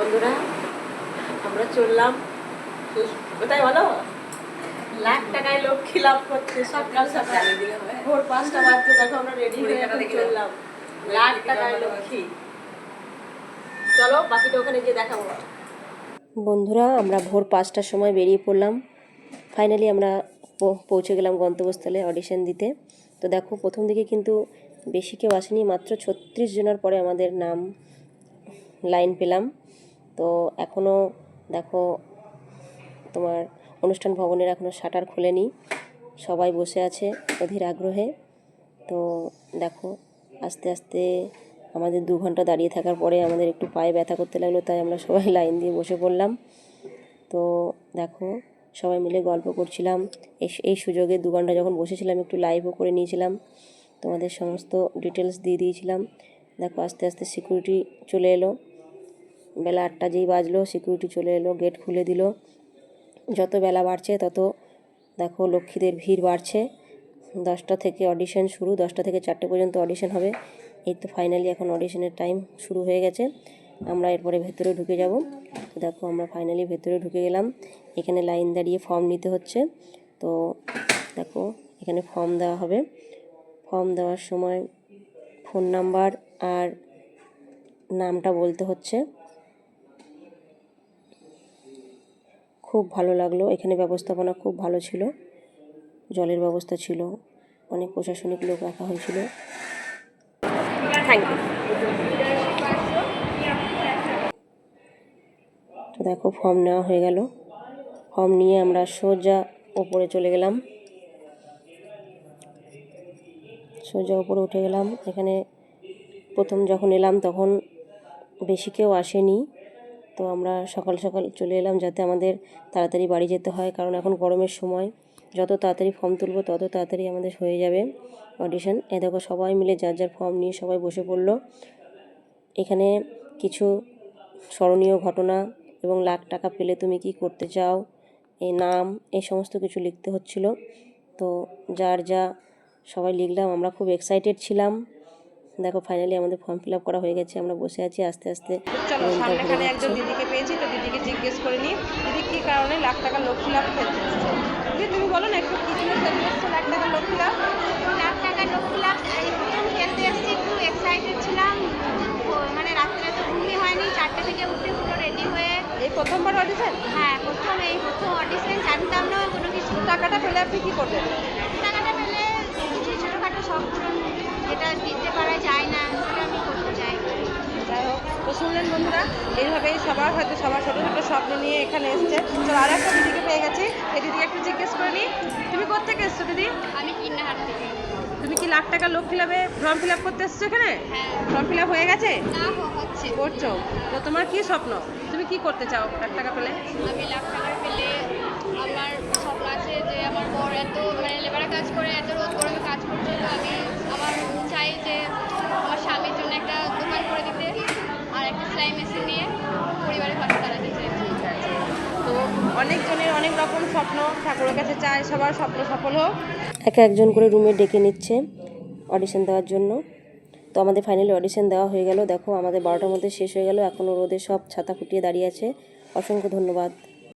বন্ধুরা, আমরা চললাম। বলো? লাখ টাকায় লক্ষ্মী লাভ ভোর পাঁচটা দেখো আমরা রেডি হয়ে চললাম। লাখ টাকায় লক্ষ্মী চলো, বাকিটা ওখানে গিয়ে দেখাবো। বন্ধুরা, আমরা ভোর পাঁচটার সময় বেরিয়ে পড়লাম। ফাইনালি আমরা পৌঁছে গেলাম গন্তব্যস্থলে অডিশন দিতে। তো দেখো, প্রথম দিকে কিন্তু বেশি কেউ আসেনি, মাত্র ছত্রিশ জনের পরে আমাদের নাম লাইন পেলাম। তো এখনও দেখো তোমার অনুষ্ঠান ভবনের এখনও শাটার খোলেনি। সবাই বসে আছে অধীর আগ্রহে। তো দেখো আস্তে আস্তে আমাদের দু ঘণ্টা দাঁড়িয়ে থাকার পরে আমাদের একটু পায়ে ব্যথা করতে লাগল, তাই আমরা সবাই লাইন দিয়ে বসে পড়লাম। তো দেখো সবাই মিলে গল্প করছিলাম। এই এই সুযোগে দু ঘণ্টা যখন বসেছিলাম, একটু লাইভও করে নিয়েছিলাম। তোমাদের সমস্ত ডিটেলস দিয়ে দিয়েছিলাম। দেখো আস্তে আস্তে সিকিউরিটি চলে এলো। বেলা আটটা যেই বাজলো সিকিউরিটি চলে এলো গেট খুলে দিল। যত বেলা বাড়ছে তত দেখো লক্ষ্মীদের ভিড় বাড়ছে। দশটা থেকে অডিশন শুরু, দশটা থেকে চারটে পর্যন্ত অডিশন হবে। এই তো ফাইনালি এখন অডিশনের টাইম শুরু হয়ে গেছে। আমরা এরপরে ভেতরে ঢুকে যাব। তো দেখো আমরা ফাইনালি ভেতরে ঢুকে গেলাম। এখানে লাইন দাঁড়িয়ে ফর্ম নিতে হচ্ছে। তো দেখো এখানে ফর্ম দেওয়া হবে। ফর্ম দেওয়ার সময় ফোন নাম্বার আর নামটা বলতে হচ্ছে। খুব ভালো লাগল। এখানে ব্যবস্থাপনা খুব ভালো ছিল। জলের ব্যবস্থা ছিল। অনেক প্রশাসনিক লোক রাখা হয়েছিল। থ্যাংক ইউ তো দেখো ফর্ম নেওয়া হয়ে গেল। ফর্ম নিয়ে আমরা সোজা ওপরে চলে গেলাম। সোজা ওপরে উঠে গেলাম। এখানে প্রথম যখন এলাম তখন বেশি কেউ আসেনি। তো আমরা সকাল সকাল চলে এলাম যাতে আমাদের তাড়াতাড়ি বাড়ি যেতে হয়, কারণ এখন গরমের সময়। যত তাড়াতাড়ি ফর্ম তুলবো, তত তাড়াতাড়ি আমাদের হয়ে যাবে অডিশন এ দেখো, সবাই মিলে যার যার ফর্ম নিয়ে সবাই বসে পড়ল। এখানে কিছু স্মরণীয় ঘটনা এবং লাখ টাকা পেলে তুমি কি করতে চাও এই নাম এই সমস্ত কিছু লিখতে হচ্ছিল। তো যার যা সবাই লিখলাম, আমরা খুব এক্সাইটেড ছিলাম। দেখো ফাইনালি আমাদের ফর্ম ফিল আপ করা হয়ে গেছে আমরা বসে আছি আস্তে আস্তে। চলো সামনেখানে একজন দিদিকে পেয়েছি তো দিদিকে জিজ্ঞেস করে নিই দিদি কি কারণে লাখ টাকা লাভ খেলতে এসেছে? দিদি তুমি বলো না একটু কি জিনিস লাখ টাকা লক্ষ্মী লাভ লাখ টাকা লক্ষ লাখ এই প্রথম খেলতে এসেছি একটু এক্সাইটেড ছিলাম। মানে রাত্রে তো ঘুমই হয়নি চারটে থেকে উঠে পুরো রেডি হয়ে এই প্রথমবার অডিশন হ্যাঁ প্রথম এই প্রথম অডিশন জানতাম না কোনো কিছু। টাকাটা পেলে আপনি কি করবেন যেটা দিতে পারা যায় না সেটা আমি করতে চাই। যাই হোক তো শুনলেন বন্ধুরা এইভাবেই সবার হয়তো সবার ছোটো ছোটো স্বপ্ন নিয়ে এখানে এসছে। তো আর একটা দিদিকে পেয়ে গেছি। এই দিদিকে একটু জিজ্ঞেস করে নিই তুমি কোথেকে এসছো দিদি? আমি কিন্নাহাট থেকে। তুমি কি লাখ টাকা লক্ষ্মী লাভে ফর্ম ফিল আপ করতে এসছো এখানে? হ্যাঁ। ফর্ম ফিল আপ হয়ে গেছে? করছ? তো তোমার কি স্বপ্ন? তুমি কি করতে চাও লাখ টাকা পেলে? আমি লাখ টাকা পেলে আমার স্বপ্ন আছে যে আমার বর এত মানে লেবারে কাজ করে এত রোদ গরমে কাজ করছে তো আমি আমার চাই যে আমার স্বামীর জন্য একটা দোকান করে দিতে আর একটা সেলাই মেশিন নিয়ে পরিবারের পাশে দাঁড়াতে চাই ঠিক আছে তো অনেকজনের অনেক রকম স্বপ্ন ঠাকুরের কাছে চায়, সবার স্বপ্ন সফল হোক। এক একজন করে রুমে ডেকে নিচ্ছে অডিশন দেওয়ার জন্য। তো আমাদের ফাইনালি অডিশন দেওয়া হয়ে গেল। দেখো, আমাদের বারোটার মধ্যে শেষ হয়ে গেল। এখনও রোদে সব ছাতা ফুটিয়ে দাঁড়িয়ে আছে। অসংখ্য ধন্যবাদ।